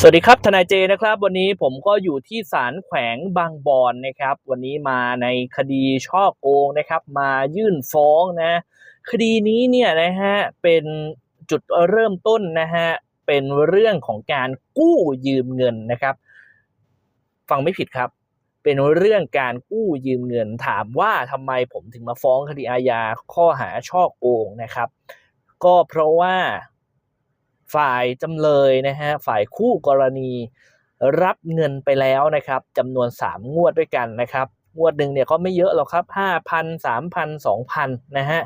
สวัสดีครับทนายเจนะครับ วันนี้ผมก็อยู่ที่ศาลแขวงบางบอนนะครับ วันนี้มาในคดีช่อโกงนะครับ มายื่นฟ้องนะ คดีนี้เนี่ยนะฮะเป็นจุดเริ่มต้นนะฮะเป็นเรื่องของการกู้ยืมเงินนะครับ ฟังไม่ผิดครับ เป็นเรื่องการกู้ยืมเงิน ถามว่าทำไมผมถึงมาฟ้องคดีอาญาข้อหาช่อโกงนะครับ ก็เพราะว่า ฝ่ายจำเลยนะฮะฝ่ายคู่กรณีรับเงินไปแล้วนะครับจำนวน 3 งวดด้วยกันนะครับ งวดหนึ่งเนี่ยก็ไม่เยอะหรอกครับ 5,000 3,000 2,000นะฮะ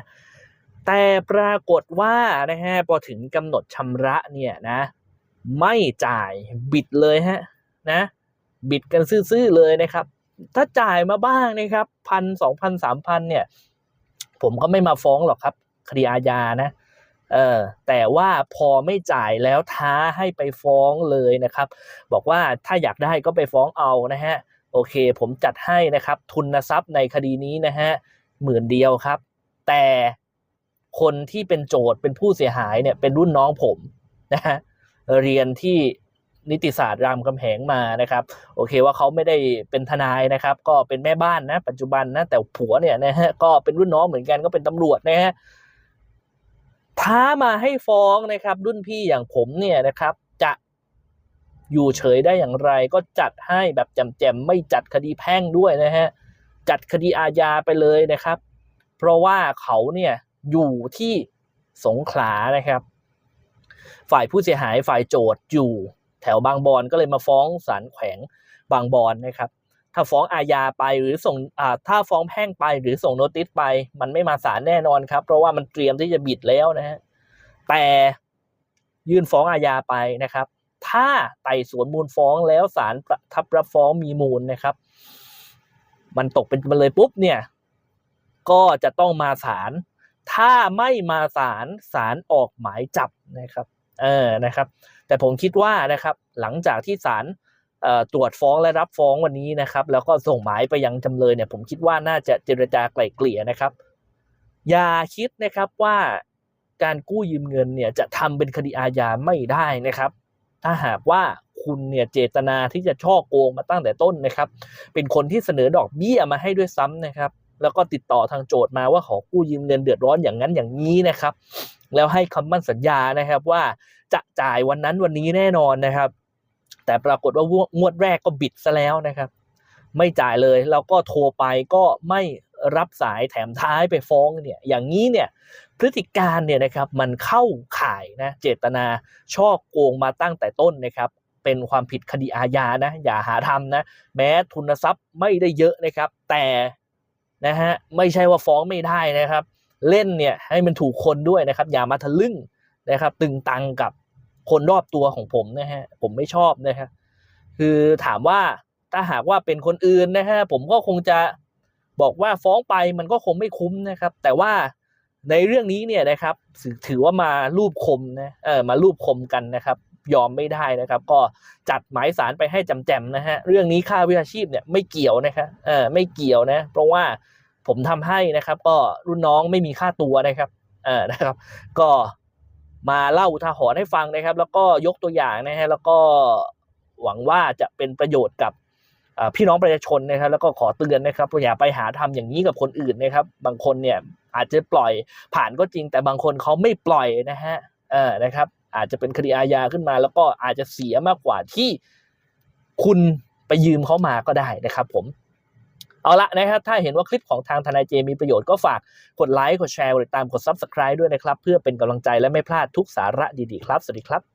แต่ปรากฏว่านะฮะพอถึงกำหนดชำระเนี่ยนะไม่จ่ายบิดเลยฮะนะบิดกันซื่อๆเลยนะครับ ถ้าจ่ายมาบ้างนะครับพันสองพันสามพันเนี่ย ผมก็ไม่มาฟ้องหรอกครับ คดีอาญานะ เออแต่ว่าพอไม่จ่ายแล้วท้าให้ไปฟ้องเลยนะครับ บอกว่าถ้าอยากได้ก็ไปฟ้องเอานะฮะโอเค ผมจัดให้นะครับ ทุนทรัพย์ในคดีนี้นะฮะหมื่นเดียวครับ แต่คนที่เป็นโจทย์เป็นผู้เสียหายเนี่ยเป็นรุ่นน้องผมนะฮะเรียนที่นิติศาสตร์รามคำแหงมานะครับโอเคว่าเขาไม่ได้เป็นทนายนะครับ ก็เป็นแม่บ้านนะปัจจุบันนะแต่ผัวเนี่ยนะฮะก็เป็นรุ่นน้องเหมือนกันก็เป็นตำรวจนะฮะ ท้ามาให้ฟ้องนะครับ รุ่นพี่อย่างผมเนี่ยนะครับ จะอยู่เฉยได้อย่างไร ก็จัดให้แบบแจมๆไม่จัดคดีแพ่งด้วยนะฮะจัดคดีอาญาไปเลยนะครับ เพราะว่าเขาเนี่ยอยู่ที่สงขลานะครับ ฝ่ายผู้เสียหายฝ่ายโจทย์อยู่ แถวบางบอนก็เลยมาฟ้องศาลแขวงบางบอนนะครับ ถ้าฟ้องอาญาไปหรือส่งถ้าฟ้องแพ่งไปหรือส่งโนติสไป มันไม่มาศาลแน่นอนครับ เพราะว่ามันเตรียมที่จะบิดแล้วนะฮะแต่ยื่นฟ้องอาญาไปนะครับ ถ้าไต่สวนมูลฟ้องแล้วศาลประทับรับฟ้องมีมูลนะครับ มันตกเป็นจำเลยปุ๊บเนี่ย ก็จะต้องมาศาลถ้าไม่มาศาลศาลออกหมายจับนะครับ เออนะครับ แต่ผมคิดว่านะครับ หลังจากที่ศาล ตรวจฟ้องและรับฟ้องวันนี้นะครับ แล้วก็ส่งหมายไปยังจำเลยเนี่ยผมคิดว่าน่าจะเจรจาไกล่เกลี่ยนะครับ อย่าคิดนะครับว่าการกู้ยืมเงินเนี่ยจะทำเป็นคดีอาญาไม่ได้นะครับ ถ้าหากว่าคุณเนี่ยเจตนาที่จะช่อโกงมาตั้งแต่ต้นนะครับ เป็นคนที่เสนอดอกเบี้ยมาให้ด้วยซ้ำนะครับ แล้วก็ติดต่อทางโจทย์มาว่าขอกู้ยืมเงินเดือดร้อนอย่างนั้นอย่างนี้นะครับ แล้วให้คำมั่นสัญญานะครับว่าจะจ่ายวันนั้นวันนี้แน่นอนนะครับ แต่ปรากฏว่างวดแรกก็บิดซะแล้วนะครับ ไม่จ่ายเลยแล้วก็โทรไปก็ไม่รับสายแถมท้ายไปฟ้องเนี่ยอย่างนี้เนี่ยพฤติการเนี่ยนะครับมันเข้าข่ายนะเจตนาช่อโกงมาตั้งแต่ต้นนะครับเป็นความผิดคดีอาญานะอย่าหาทำนะแม้ทุนทรัพย์ไม่ได้เยอะนะครับ แต่นะฮะไม่ใช่ว่าฟ้องไม่ได้นะครับ เล่นเนี่ยให้มันถูกคนด้วยนะครับ อย่ามาทะลึ่งนะครับ ตึงตังกับ คนรอบตัวของผมนะฮะผมไม่ชอบนะครับคือถามว่าถ้าหากว่าเป็นคนอื่นนะฮะผมก็คงจะบอกว่าฟ้องไปมันก็คงไม่คุ้มนะครับ แต่ว่าในเรื่องนี้เนี่ยนะครับถือถือว่ามารูปคมนะเออมารูปคมกันนะครับ ยอมไม่ได้นะครับ ก็จัดหมายสารไปให้จำแจมนะฮะเรื่องนี้ค่าวิชาชีพเนี่ยไม่เกี่ยวนะครับเออไม่เกี่ยวนะ เพราะว่าผมทำให้นะครับ ก็รุ่นน้องไม่มีค่าตัวนะครับเออนะครับ ก็ มาเล่าอุทาหรณ์ให้ฟังนะครับ แล้วก็ยกตัวอย่างนะฮะแล้วก็หวังว่าจะเป็นประโยชน์กับพี่น้องประชาชนนะครับ แล้วก็ขอเตือนนะครับอย่าไปหาทำอย่างนี้กับคนอื่นนะครับ บางคนเนี่ยอาจจะปล่อยผ่านก็จริง แต่บางคนเขาไม่ปล่อยนะฮะเออนะครับ อาจจะเป็นคดีอาญาขึ้นมา แล้วก็อาจจะเสียมากกว่าที่คุณไปยืมเขามาก็ได้นะครับ ผม เอาละนะครับถ้าเห็นว่าคลิปของทางทนายเจมีประโยชน์ก็ฝากกดไลค์กดแชร์กดติดตามกด Subscribe ด้วยนะครับ เพื่อเป็นกำลังใจและไม่พลาดทุกสาระดีๆครับ สวัสดีครับ